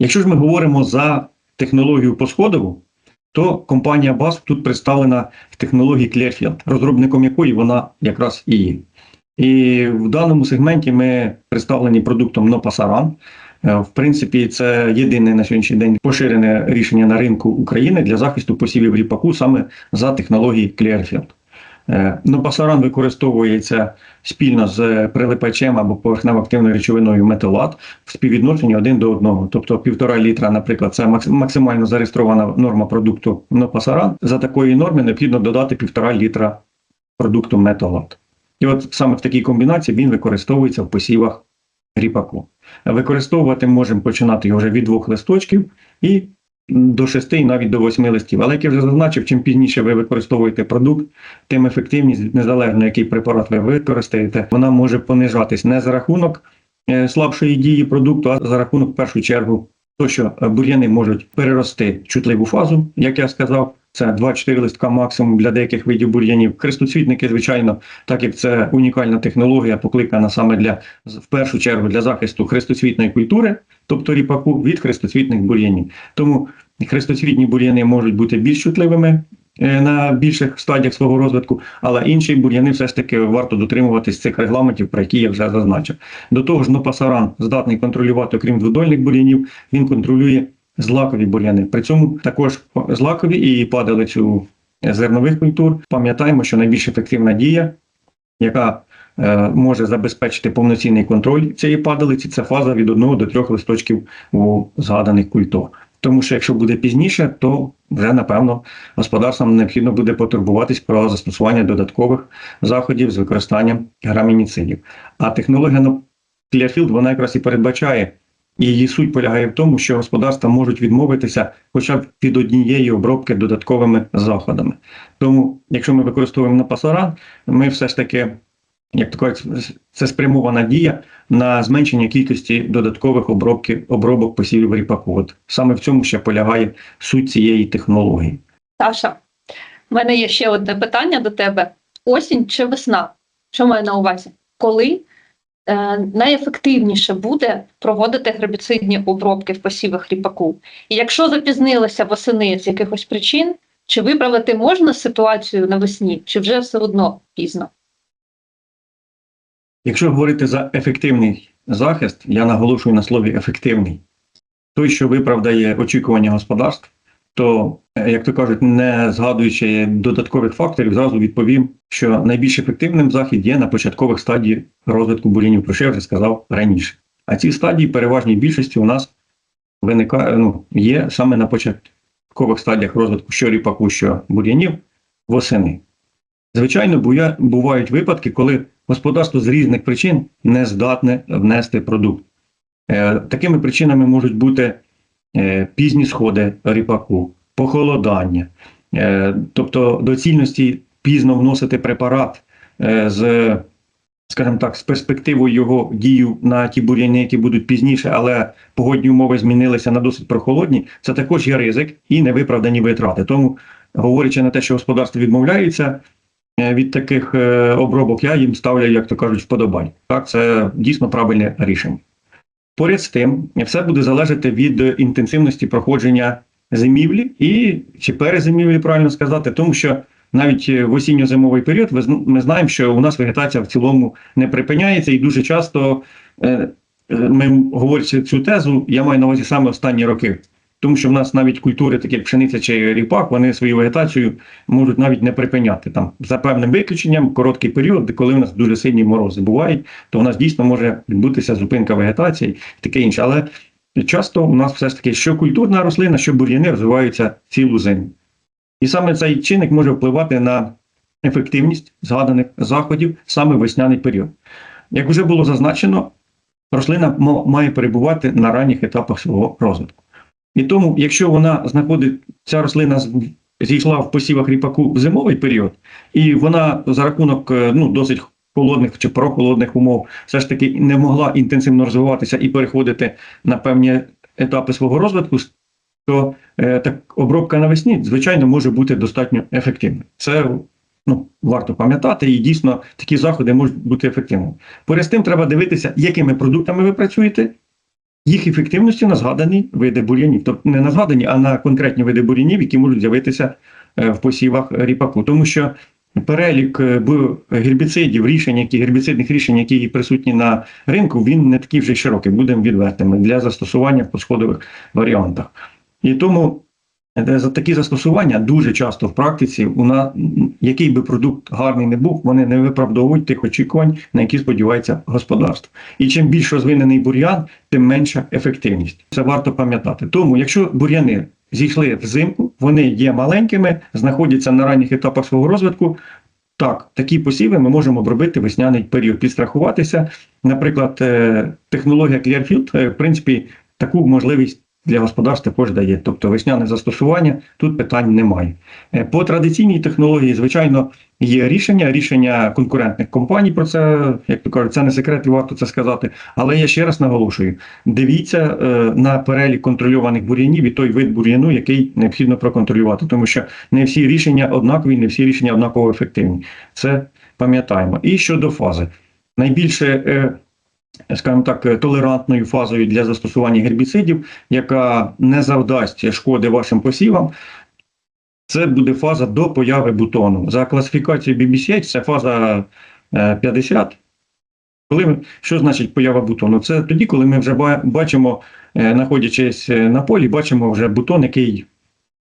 Якщо ж ми говоримо за технологію посходову, то компанія BASF тут представлена в технології Clearfield, розробником якої вона якраз і є. І в даному сегменті ми представлені продуктом Нопасаран. Е, В принципі, це єдине на сьогоднішній день поширене рішення на ринку України для захисту посівів ріпаку саме за технологією Clearfield. Е, Нопасаран використовується спільно з прилипачем або поверхнево-активною речовиною металат в співвідношенні один до одного. Тобто півтора літра, наприклад, це максимально зареєстрована норма продукту Нопасаран. За такої норми необхідно додати півтора літра продукту металат. І от саме в такій комбінації він використовується в посівах ріпаку. Використовувати можемо починати його вже від двох листочків і до шести, і навіть до восьми листів. Але як я вже зазначив, чим пізніше ви використовуєте продукт, тим ефективність, незалежно який препарат ви використаєте, вона може понижатись не за рахунок е, слабшої дії продукту, а за рахунок в першу чергу то що е, бур'яни можуть перерости чутливу фазу, як я сказав. Це 2-4 листка максимум для деяких видів бур'янів. Хрестоцвітники, звичайно, так як це унікальна технологія, покликана саме для в першу чергу для захисту хрестоцвітної культури, тобто ріпаку, від хрестоцвітних бур'янів. Тому хрестоцвітні бур'яни можуть бути більш чутливими е, на більших стадіях свого розвитку, але інші бур'яни все ж таки варто дотримуватись цих регламентів, про які я вже зазначив. До того ж, нопасаран здатний контролювати, окрім дводольних бур'янів, він контролює злакові бур'яни. При цьому також злакові і падалицю зернових культур. Пам'ятаємо, що найбільш ефективна дія, яка е, може забезпечити повноцінний контроль цієї падалиці, це фаза від 1 до 3 листочків у згаданих культур. Тому що якщо буде пізніше, то вже напевно господарствам необхідно буде потурбуватись про застосування додаткових заходів з використанням грамініцидів. А технологія Clearfield, вона якраз і передбачає, її суть полягає в тому, що господарства можуть відмовитися хоча б від однієї обробки додатковими заходами. Тому, якщо ми використовуємо на пасаран, ми все ж таки, як кажуть, це спрямована дія на зменшення кількості додаткових обробки, обробок посівів ріпаку. От саме в цьому ще полягає суть цієї технології. Саша, в мене є ще одне питання до тебе: осінь чи весна? Що маю на увазі? Коли найефективніше буде проводити гербіцидні обробки в посівах ріпаку? І якщо запізнилися восени з якихось причин, чи виправити можна ситуацію навесні, чи вже все одно пізно? Якщо говорити за ефективний захист, я наголошую на слові ефективний, той, що виправдає очікування господарств, то, е, як то кажуть, не згадуючи додаткових факторів, зразу відповім, що найбільш ефективним захід є на початкових стадіях розвитку бур'янів, про що я вже сказав раніше. А ці стадії переважній більшості у нас виникає, ну, є саме на початкових стадіях розвитку що ріпаку, що бур'янів восени. Звичайно, бувають випадки, коли господарство з різних причин не здатне внести продукт. Е, Такими причинами можуть бути е, пізні сходи ріпаку, похолодання, е, тобто доцільності пізно вносити препарат е, з, скажімо так, з перспективою його дію на ті бур'яни, які будуть пізніше, але погодні умови змінилися на досить прохолодні. Це також є ризик і невиправдані витрати. Тому, говорячи на те, що господарство відмовляється, е, від таких обробок я їм ставлю, як то кажуть, вподобань. Так, це дійсно правильне рішення. Поряд з тим, все буде залежати від інтенсивності проходження зимівлі і чи перезимівлі, правильно сказати, тому що навіть в осінньо-зимовий період ми знаємо, що у нас вегетація в цілому не припиняється, і дуже часто е, е, ми говорячи цю тезу, я маю на увазі саме останні роки. Тому що в нас навіть культури, такі як пшениця чи ріпак, вони свою вегетацію можуть навіть не припиняти. Там за певним виключенням, короткий період, коли у нас дуже сильні морози бувають, то у нас дійсно може відбутися зупинка вегетації і таке інше. Але часто у нас все ж таки, що культурна рослина, що бур'яни розвиваються цілу зиму. І саме цей чинник може впливати на ефективність згаданих заходів саме в весняний період. Як вже було зазначено, рослина має перебувати на ранніх етапах свого розвитку. І тому, якщо вона знаходить, ця рослина зійшла в посівах ріпаку в зимовий період, і вона за рахунок е, ну, досить холодних чи прохолодних умов все ж таки не могла інтенсивно розвиватися і переходити на певні етапи свого розвитку, то е, так обробка навесні, звичайно, може бути достатньо ефективною. Це ну, варто пам'ятати, і дійсно такі заходи можуть бути ефективними. Поряд з тим треба дивитися, якими продуктами ви працюєте, їх ефективності на згадані види бур'янів, тобто не на згадані, а на конкретні види бур'янів, які можуть з'явитися е, в посівах ріпаку. Тому що перелік е, гербіцидів, рішень, які гербіцидних рішень, які присутні на ринку, він не такий вже широкий, будемо відвертими для застосування в посходових варіантах. І тому е, за такі застосування дуже часто в практиці, у нас, який би продукт гарний не був, вони не виправдовують тих очікувань, на які сподівається господарство. І чим більш розвинений бур'ян, тим менша ефективність. Це варто пам'ятати. Тому, якщо бур'яни зійшли взимку, вони є маленькими, знаходяться на ранніх етапах свого розвитку. Так, такі посіви ми можемо обробити весняний період, підстрахуватися. Наприклад, е, технологія Clearfield, е, в принципі, таку можливість для господарств також дає. Тобто весняне застосування тут питань немає. Е, По традиційній технології, звичайно, є рішення, рішення конкурентних компаній. Про це, як то кажуть, це не секрет, і варто це сказати. Але я ще раз наголошую: дивіться е, на перелік контрольованих бур'янів і той вид бур'яну, який необхідно проконтролювати, тому що не всі рішення однакові, не всі рішення однаково ефективні. Це пам'ятаємо. І щодо фази, найбільше. Е, Скажімо так, е, толерантною фазою для застосування гербіцидів, яка не завдасть шкоди вашим посівам, це буде фаза до появи бутону. За класифікацією BBCH це фаза е, 50. Коли що значить поява бутону? Це тоді, коли ми вже бачимо, е, знаходячись е, на полі, бачимо вже бутон, який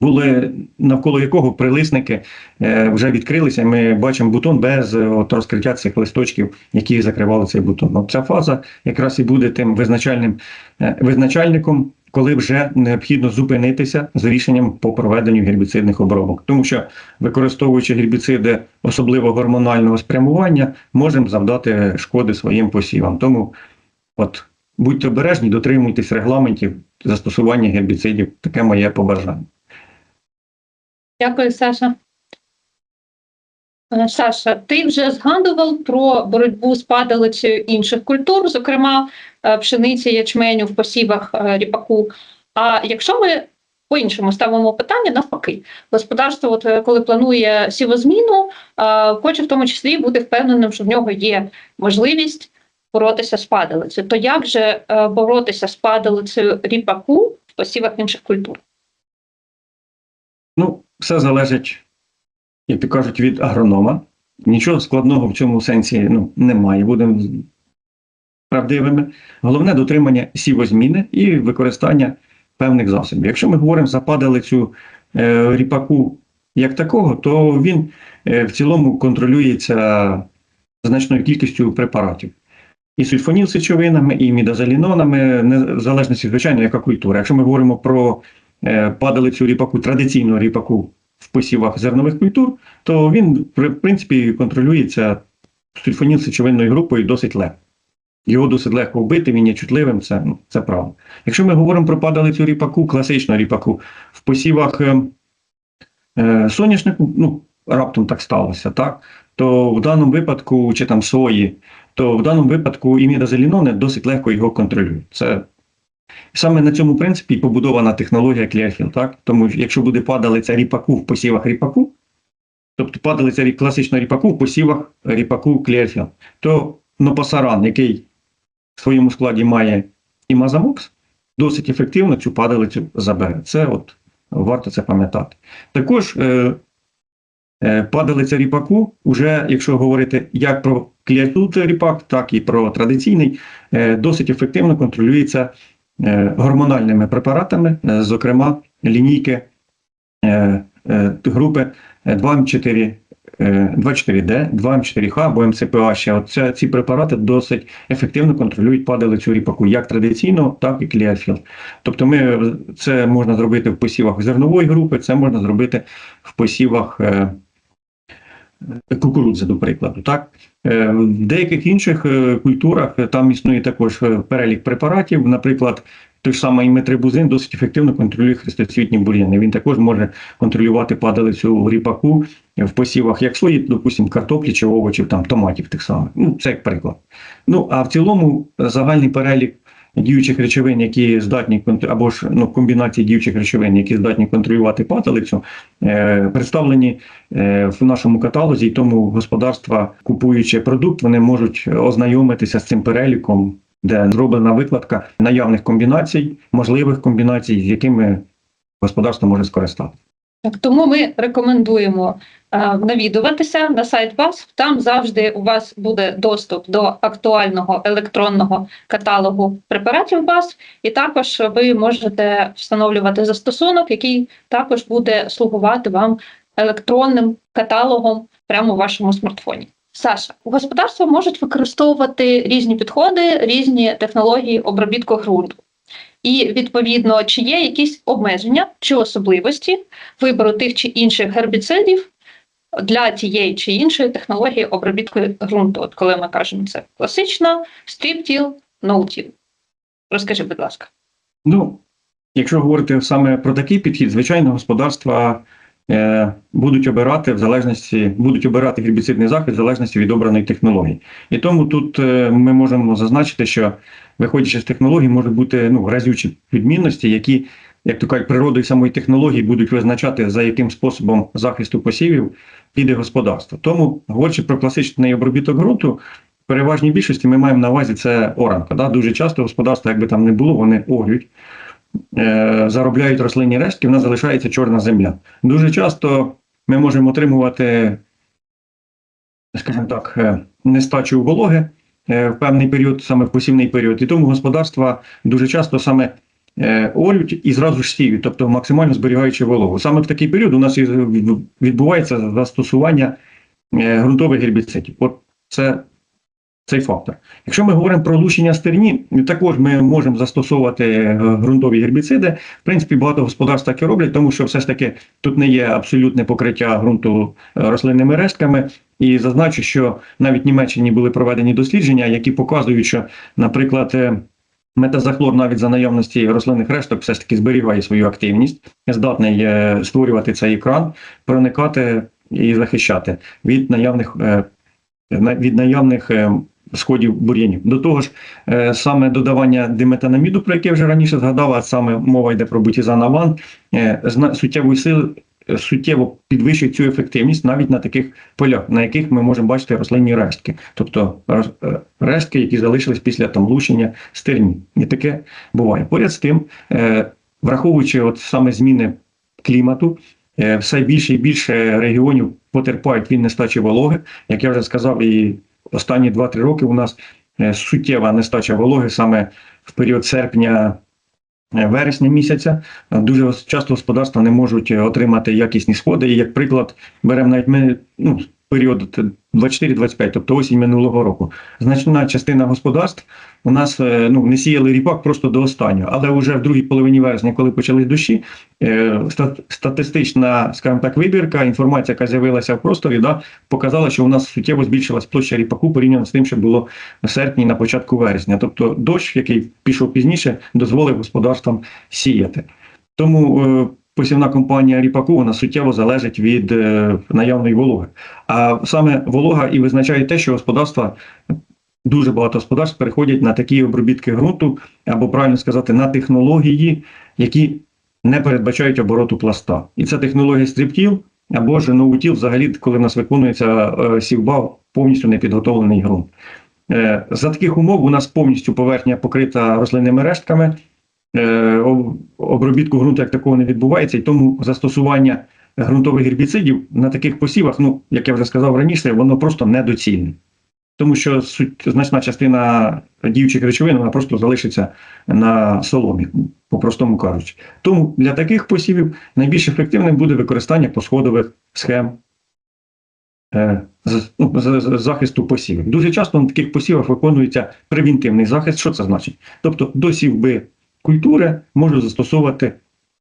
були навколо якого прилисники е, вже відкрилися. Ми бачимо бутон без е, от, розкриття цих листочків, які закривали цей бутон. От ця фаза якраз і буде тим визначальним е, визначальником, коли вже необхідно зупинитися з рішенням по проведенню гербіцидних обробок, тому що використовуючи гербіциди особливо гормонального спрямування, можемо завдати шкоди своїм посівам. Тому от будьте обережні, дотримуйтесь регламентів застосування гербіцидів. Таке моє побажання. Дякую, Саша. Е, Саша, ти вже згадував про боротьбу з падалицею інших культур, зокрема е, пшениці, ячменю в посівах е, ріпаку. А якщо ми по-іншому ставимо питання, навпаки, господарство, от, коли планує сівозміну, хоче в тому числі бути впевненим, що в нього є можливість боротися з падалицею. То як же боротися з падалицею ріпаку в посівах інших культур? Ну, все залежить, як то кажуть, від агронома. Нічого складного в цьому сенсі ну, немає. Будемо правдивими. Головне дотримання сівозміни і використання певних засобів. Якщо ми говоримо за падалицю е, ріпаку як такого, то він е, в цілому контролюється значною кількістю препаратів. І сульфонілсечовинами, і мідазолінонами, не- в залежності, звичайно, яка культура. Якщо ми говоримо про падалицю ріпаку, традиційного ріпаку в посівах зернових культур, то він, в принципі, контролюється сульфонілсечовинною групою досить легко. Його досить легко вбити, він є чутливим, це, ну, це правда. Якщо ми говоримо про падалицю ріпаку, класичного ріпаку, в посівах е, е, соняшнику, ну, раптом так сталося, так, то в даному випадку, чи там сої, то в даному випадку і мідазолінони досить легко його контролюють. Це Саме на цьому принципі побудована технологія Clearfield, так? Тому якщо буде падалиця ріпаку в посівах ріпаку, тобто падалиця класичного ріпаку в посівах ріпаку Clearfield, то нопасаран, який в своєму складі має імазамокс, досить ефективно цю падалицю забере. Це от варто це пам'ятати. Також е, е, падалиця ріпаку, уже якщо говорити як про Clearfield ріпак, так і про традиційний, е, досить ефективно контролюється гормональними препаратами, е, зокрема лінійки е, е, групи 2М4, е, 24D, 2М4Х або МЦПА. От ці препарати досить ефективно контролюють падалицю ріпаку, як традиційно, так і Clearfield. Тобто ми, це можна зробити в посівах зернової групи, це можна зробити в посівах е, кукурудзи, до прикладу. Так? Е, В деяких інших е, культурах е, там існує також перелік препаратів. Наприклад, той ж самий метрибузин досить ефективно контролює хрестоцвітні бур'яни. Він також може контролювати падалицю ріпаку в посівах як сої, допустимо, картоплі чи овочів, там томатів тих самих. Ну, це як приклад. Ну а в цілому загальний перелік діючих речовин, які здатні або ж ну, комбінації діючих речовин, які здатні контролювати падалицю, е, представлені е, в нашому каталозі, і тому господарства, купуючи продукт, вони можуть ознайомитися з цим переліком де зроблена викладка наявних комбінацій, можливих комбінацій, з якими господарство може скористатися. Тому ми рекомендуємо е, навідуватися на сайт ВАСП. Там завжди у вас буде доступ до актуального електронного каталогу препаратів ВАСП, і також ви можете встановлювати застосунок, який також буде слугувати вам електронним каталогом прямо у вашому смартфоні. Саша, господарства можуть використовувати різні підходи, різні технології обробітку ґрунту. І відповідно, чи є якісь обмеження чи особливості вибору тих чи інших гербіцидів для тієї чи іншої технології обробітку ґрунту. От коли ми кажемо це класична, стріптіл, ноутіл. Розкажи, будь ласка. Ну, якщо говорити саме про такий підхід, звичайно, господарства будуть обирати в залежності, будуть обирати гербіцидний захист в залежності від обраної технології. І тому тут е, ми можемо зазначити, що виходячи з технологій, можуть бути ну, разючі відмінності, які, як то кажуть, природою самої технології будуть визначати, за яким способом захисту посівів піде господарство. Тому, говорячи про класичний обробіток ґрунту, переважній більшості ми маємо на увазі це оранка. Да? Дуже часто господарства, якби там не було, вони орють, е, заробляють рослинні рештки, в нас залишається чорна земля. Дуже часто ми можемо отримувати, скажімо так, е, нестачу вологи е, в певний період, саме в посівний період. І тому господарства дуже часто саме е, орють і зразу ж сіють, тобто максимально зберігаючи вологу. Саме в такий період у нас відбувається застосування ґрунтових гербіцидів. От це цей фактор. Якщо ми говоримо про лущення стерні, також ми можемо застосовувати е, ґрунтові гербіциди. В принципі, багато господарств так і роблять, тому що все ж таки тут не є абсолютне покриття ґрунту е, рослинними рештками. І зазначу, що навіть в Німеччині були проведені дослідження, які показують, що, наприклад, е, метазахлор навіть за наявності рослинних решток все ж таки зберігає свою активність, здатний створювати цей екран, проникати і захищати від наявних від наявних сходів бур'янів. До того ж, е, саме додавання диметанаміду, про яке я вже раніше згадав, а саме мова йде про бутізан аван, е, суттєвої сили е, суттєво підвищує цю ефективність навіть на таких полях, на яких ми можемо бачити рослинні рештки, тобто рештки, які залишились після там лущення стерні. І таке буває. Поряд з тим, враховуючи от саме зміни клімату, все більше і більше регіонів потерпають від нестачі вологи. Як я вже сказав, і останні 2-3 роки у нас е, суттєва нестача вологи саме в період серпня. е, Вересня місяця дуже часто господарства не можуть е, отримати якісні сходи. І як приклад, беремо навіть ми ну, період 24-25, тобто осінь минулого року. Значна частина господарств у нас е, ну, не сіяли ріпак просто до останнього, але вже в другій половині вересня, коли почались дощі, е, статистична, скажімо так, вибірка, інформація, яка з'явилася в просторі, да, показала, що у нас суттєво збільшилась площа ріпаку порівняно з тим, що було в серпні на початку вересня. Тобто дощ, який пішов пізніше, дозволив господарствам сіяти. Тому е, посівна компанія ріпаку вона суттєво залежить від е, наявної вологи. А саме волога і визначає те, що господарства дуже багато господарств переходять на такі обробітки ґрунту, або правильно сказати, на технології, які не передбачають обороту пласта. І це технологія стріптіл або ж ноутіл, взагалі, коли в нас виконується е, сівба повністю непідготовлений ґрунт. Е, За таких умов у нас повністю поверхня покрита рослинними рештками. Е, об- Обробітку ґрунту як такого не відбувається, і тому застосування ґрунтових гербіцидів на таких посівах, ну як я вже сказав раніше, воно просто недоцільне. Тому що суть, значна частина діючих речовин вона просто залишиться на соломі, по-простому кажучи. Тому для таких посівів найбільш ефективним буде використання посходових схем е, ну, захисту посівів. Дуже часто на таких посівах виконується превентивний захист. Що це значить? Тобто до сівби культури можуть застосовувати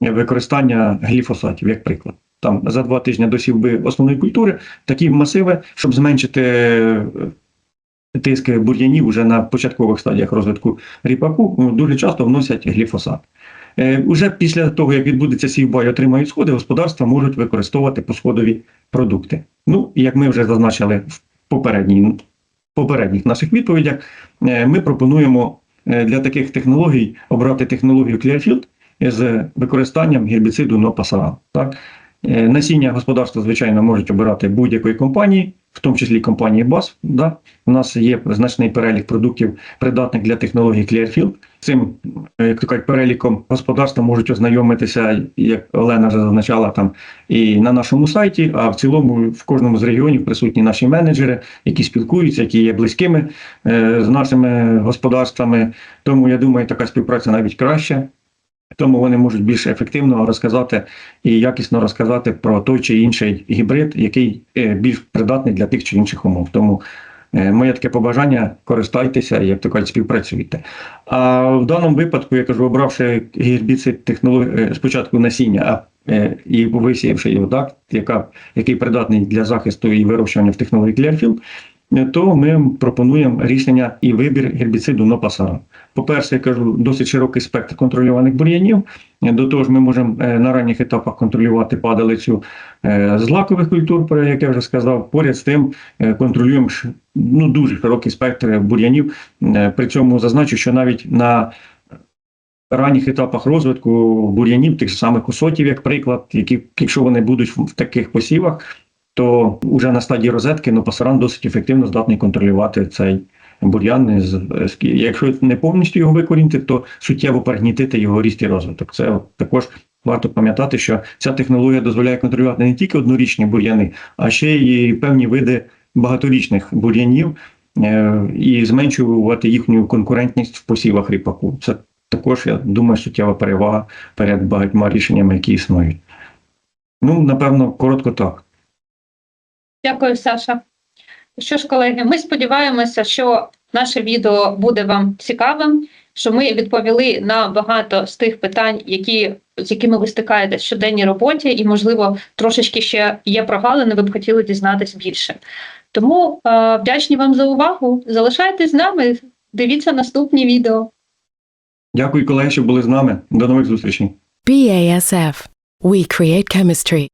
використання гліфосатів, як приклад. Там за два тижні до сівби основної культури такі масиви, щоб зменшити е, тиск бур'янів вже на початкових стадіях розвитку ріпаку, дуже часто вносять гліфосат. Е, Уже після того, як відбудеться сівба і отримають сходи, господарства можуть використовувати посходові продукти. Ну, як ми вже зазначили в попередній, попередніх наших відповідях, е, ми пропонуємо для таких технологій обрати технологію Clearfield з використанням гербіциду Нопасаран. Так? Е, Насіння господарства, звичайно, можуть обирати будь-якої компанії. В тому числі компанії BAS. Да? У нас є значний перелік продуктів, придатних для технології Clearfield. Цим, е, як то кажуть, переліком господарства можуть ознайомитися, як Олена вже зазначала там, і на нашому сайті, а в цілому в кожному з регіонів присутні наші менеджери, які спілкуються, які є близькими е, з нашими господарствами. Тому я думаю, така співпраця навіть краща. Тому вони можуть більш ефективно розказати і якісно розказати про той чи інший гібрид, який е, більш придатний для тих чи інших умов. Тому е, моє таке побажання користайтеся, як то кажуть, співпрацюйте. А в даному випадку, я кажу, обравши гербіцид технології спочатку насіння, а е, і висіявши його, так, яка, який придатний для захисту і вирощування в технології е, то ми пропонуємо рішення і вибір гербіциду Нопасара. По-перше, я кажу, досить широкий спектр контрольованих бур'янів. Е, До того ж, ми можемо е, на ранніх етапах контролювати падалицю е, з лакових культур, про як я вже сказав. Поряд з тим е, контролюємо ну, дуже широкий спектр бур'янів. Е, При цьому зазначу, що навіть на ранніх етапах розвитку бур'янів, тих самих осотів, як приклад, які, якщо вони будуть в таких посівах, то вже на стадії розетки ну, пасаран досить ефективно здатний контролювати цей бур'ян. Якщо не повністю його викорінити, то суттєво перегнітити його ріст і розвиток. Це також варто пам'ятати, що ця технологія дозволяє контролювати не тільки однорічні бур'яни, а ще й певні види багаторічних бур'янів е, і зменшувати їхню конкурентність в посівах ріпаку. Це також, я думаю, суттєва перевага перед багатьма рішеннями, які існують. Ну, напевно, коротко так. Дякую, Саша. Що ж, колеги, ми сподіваємося, що наше відео буде вам цікавим, що ми відповіли на багато з тих питань, які, з якими ви стикаєтесь в щоденній роботі, і, можливо, трошечки ще є прогалини, ви б хотіли дізнатись більше. Тому е, вдячні вам за увагу. Залишайтесь з нами, дивіться наступні відео. Дякую, колеги, що були з нами. До нових зустрічей. BASF. We create chemistry.